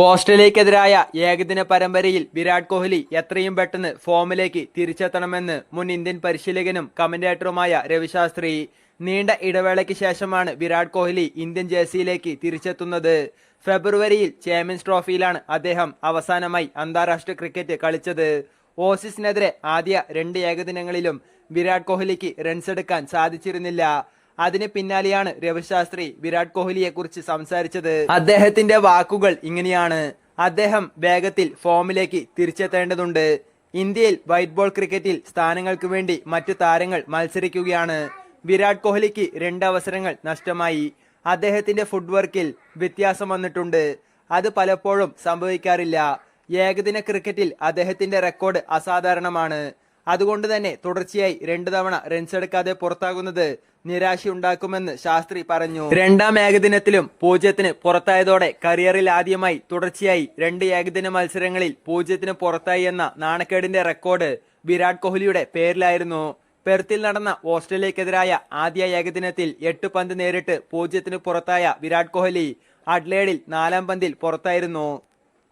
ഓസ്ട്രേലിയക്കെതിരായ ഏകദിന പരമ്പരയിൽ വിരാട് കോഹ്ലി എത്രയും പെട്ടെന്ന് ഫോമിലേക്ക് തിരിച്ചെത്തണമെന്ന് മുൻ ഇന്ത്യൻ പരിശീലകനും കമന്റേറ്ററുമായ രവിശാസ്ത്രി. നീണ്ട ഇടവേളയ്ക്ക് ശേഷമാണ് വിരാട് കോഹ്ലി ഇന്ത്യൻ ജേഴ്സിയിലേക്ക് തിരിച്ചെത്തുന്നത്. ഫെബ്രുവരിയിൽ ചാമ്പ്യൻസ് ട്രോഫിയിലാണ് അദ്ദേഹം അവസാനമായി അന്താരാഷ്ട്ര ക്രിക്കറ്റ് കളിച്ചത്. ഓസീസിനെതിരെ ആദ്യ രണ്ട് ഏകദിനങ്ങളിലും വിരാട് കോഹ്ലിക്ക് റൺസ് എടുക്കാൻ സാധിച്ചിരുന്നില്ല. അതിന് പിന്നാലെയാണ് രവിശാസ്ത്രി വിരാട് കോഹ്ലിയെ കുറിച്ച് സംസാരിച്ചത്. അദ്ദേഹത്തിന്റെ വാക്കുകൾ ഇങ്ങനെയാണ്. അദ്ദേഹം വേഗത്തിൽ ഫോമിലേക്ക് തിരിച്ചെത്തേണ്ടതുണ്ട്. ഇന്ത്യയിൽ വൈറ്റ് ബോൾ ക്രിക്കറ്റിൽ സ്ഥാനങ്ങൾക്ക് വേണ്ടി മറ്റു താരങ്ങൾ മത്സരിക്കുകയാണ്. വിരാട് കോഹ്ലിക്ക് രണ്ടവസരങ്ങൾ നഷ്ടമായി. അദ്ദേഹത്തിന്റെ ഫുഡ് വർക്കിൽ വ്യത്യാസം വന്നിട്ടുണ്ട്. അത് പലപ്പോഴും സംഭവിക്കാറില്ല. ഏകദിന ക്രിക്കറ്റിൽ അദ്ദേഹത്തിന്റെ റെക്കോർഡ് അസാധാരണമാണ്. അതുകൊണ്ട് തന്നെ തുടർച്ചയായി രണ്ടു തവണ റൺസ് എടുക്കാതെ പുറത്താകുന്നത് നിരാശയുണ്ടാക്കുമെന്ന് ശാസ്ത്രി പറഞ്ഞു. രണ്ടാം ഏകദിനത്തിലും പൂജ്യത്തിന് പുറത്തായതോടെ കരിയറിൽ ആദ്യമായി തുടർച്ചയായി രണ്ട് ഏകദിന മത്സരങ്ങളിൽ പൂജ്യത്തിന് പുറത്തായി എന്ന നാണക്കേടിന്റെ റെക്കോർഡ് വിരാട് കോഹ്ലിയുടെ പേരിലായിരുന്നു. പെർത്തിൽ നടന്ന ഓസ്ട്രേലിയക്കെതിരായ ആദ്യ ഏകദിനത്തിൽ എട്ട് പന്ത് നേരിട്ട് പൂജ്യത്തിന് പുറത്തായ വിരാട് കോഹ്ലി അഡ്ലേഡിൽ നാലാം പന്തിൽ പുറത്തായിരുന്നു.